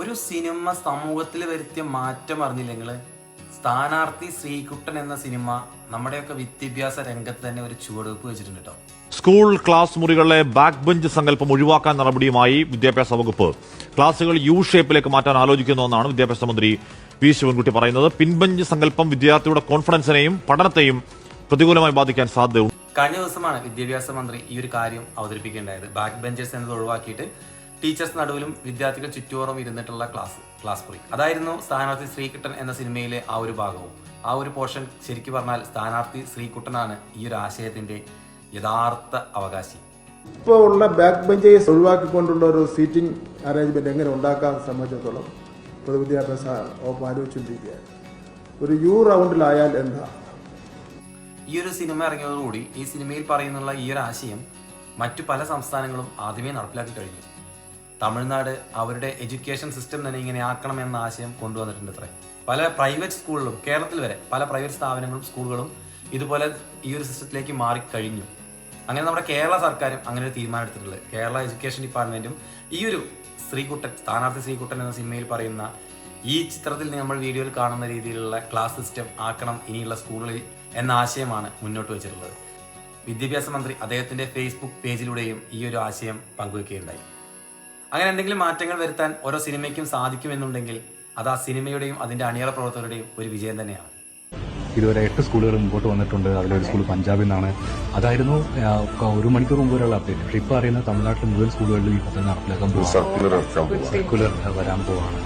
ഒരു സിനിമ സമൂഹത്തിൽ വരുത്തിയ മാറ്റം അറിഞ്ഞില്ല നിങ്ങൾ? സ്ഥാനാർത്ഥി ശ്രീകുട്ടൻ എന്ന സിനിമ നമ്മുടെയൊക്കെ വിദ്യാഭ്യാസ രംഗത്ത് തന്നെ ഒരു ചുവടുവെപ്പ് വെച്ചിട്ടുണ്ട് കേട്ടോ സ്കൂൾ ക്ലാസ് മുറികളിലെ ബാക്ക് ബെഞ്ച് സങ്കല്പം ഒഴിവാക്കാൻ നടപടിയുമായി വിദ്യാഭ്യാസ വകുപ്പ്. ക്ലാസുകൾ യു ഷേപ്പിലേക്ക് മാറ്റാൻ ആലോചിക്കുന്നുവെന്നാണ് വിദ്യാഭ്യാസ മന്ത്രി വി ശിവൻകുട്ടി പറയുന്നത്. പിൻബെഞ്ച് സങ്കല്പം വിദ്യാർത്ഥിയുടെ കോൺഫിഡൻസിനെയും പഠനത്തെയും പ്രതികൂലമായി ബാധിക്കാൻ സാധ്യതയുണ്ട്. കഴിഞ്ഞ ദിവസമാണ് വിദ്യാഭ്യാസ മന്ത്രി ഈ ഒരു കാര്യം അവതരിപ്പിക്കേണ്ടായത് ബാക്ക് ബെഞ്ചേഴ്സ് എന്നത് ഒഴിവാക്കിയിട്ട് ടീച്ചേഴ്സ് നടുവിലും വിദ്യാർത്ഥികൾ ചുറ്റുവറും ഇരുന്നിട്ടുള്ള ക്ലാസ് ക്ലാസ് മുറി. അതായിരുന്നു സ്ഥാനാർത്ഥി ശ്രീകുട്ടൻ എന്ന സിനിമയിലെ ആ ഒരു ഭാഗവും. ആ ഒരു പോർഷൻ ശരിക്കു പറഞ്ഞാൽ സ്ഥാനാർത്ഥി ശ്രീകുട്ടനാണ് ഈ ഒരു ആശയത്തിന്റെ യഥാർത്ഥ അവകാശി. ഇപ്പോൾ ഉള്ള ബാക്ക് ബെഞ്ചേഴ്സ് ഒഴിവാക്കിക്കൊണ്ടുള്ള ഒരു സീറ്റിംഗ് അറേഞ്ച്മെന്റ് എങ്ങനെ ഉണ്ടാക്കാൻ സംബന്ധിച്ചിടത്തോളം പൊതുവിദ്യാഭ്യാസ വകുപ്പ് ആലോചിച്ചുകൊണ്ടിരിക്കുകയാണ്. ഒരു യു റൗണ്ടിലായാൽ എന്താ? ഈ ഒരു സിനിമ ഇറങ്ങിയതോടുകൂടി ഈ സിനിമയിൽ പറയുന്നുള്ള ഈ ഒരു ആശയം മറ്റു പല സംസ്ഥാനങ്ങളും ആദ്യമേ നടപ്പിലാക്കി കഴിഞ്ഞു. തമിഴ്നാട് അവരുടെ എഡ്യൂക്കേഷൻ സിസ്റ്റം തന്നെ ഇങ്ങനെ ആക്കണം എന്ന ആശയം കൊണ്ടുവന്നിട്ടുണ്ട് അത്രേ പല പ്രൈവറ്റ് സ്കൂളുകളും കേരളത്തിൽ വരെ പല പ്രൈവറ്റ് സ്ഥാപനങ്ങളും സ്കൂളുകളും ഇതുപോലെ ഈ ഒരു സിസ്റ്റത്തിലേക്ക് മാറിക്കഴിഞ്ഞു അങ്ങനെ നമ്മുടെ കേരള സർക്കാരും അങ്ങനെ ഒരു തീരുമാനം എടുത്തിട്ടുള്ളത് കേരള എഡ്യൂക്കേഷൻ ഡിപ്പാർട്ട്മെന്റും ഈ ഒരു ശ്രീകുട്ടൻ സ്ഥാനാർത്ഥി ശ്രീകുട്ടൻ എന്ന സിനിമയിൽ പറയുന്ന ഈ ചിത്രത്തിൽ നമ്മൾ വീഡിയോയിൽ കാണുന്ന രീതിയിലുള്ള ക്ലാസ് സിസ്റ്റം ആക്കണം ഇനിയുള്ള സ്കൂളുകളിൽ എന്ന ആശയമാണ് മുന്നോട്ട് വെച്ചിട്ടുള്ളത്. വിദ്യാഭ്യാസ മന്ത്രി അദ്ദേഹത്തിന്റെ ഫേസ്ബുക്ക് പേജിലൂടെയും ഈ ഒരു ആശയം പങ്കുവെക്കുകയുണ്ടായി. അങ്ങനെ എന്തെങ്കിലും മാറ്റങ്ങൾ വരുത്താൻ ഓരോ സിനിമയ്ക്കും സാധിക്കുമെന്നുണ്ടെങ്കിൽ അത് ആ സിനിമയുടെയും അതിന്റെ അണിയറ പ്രവർത്തകരുടെയും ഒരു വിജയം തന്നെയാണ്. ഇതുവരെ എട്ട് സ്കൂളുകൾ മുമ്പോട്ട് വന്നിട്ടുണ്ട്. അതിലൊരു സ്കൂൾ പഞ്ചാബിൽ നിന്നാണ്. അതായിരുന്നു ഒരു മണിക്കൂർ മുമ്പ് വരെയുള്ള അപ്ഡേറ്റ് ട്രിപ്പ് അറിയുന്ന തമിഴ്നാട്ടിലെ മുഴുവൻ സ്കൂളുകളിലും ഈ പദ്ധതി നടപ്പിലാക്കാൻ പോകും സർക്കുലർ വരാൻ പോവാണ്.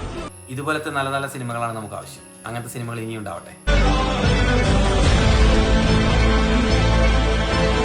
ഇതുപോലത്തെ നല്ല നല്ല സിനിമകളാണ് നമുക്ക് ആവശ്യം. അങ്ങനത്തെ സിനിമകൾ ഇനിയും ഉണ്ടാവട്ടെ.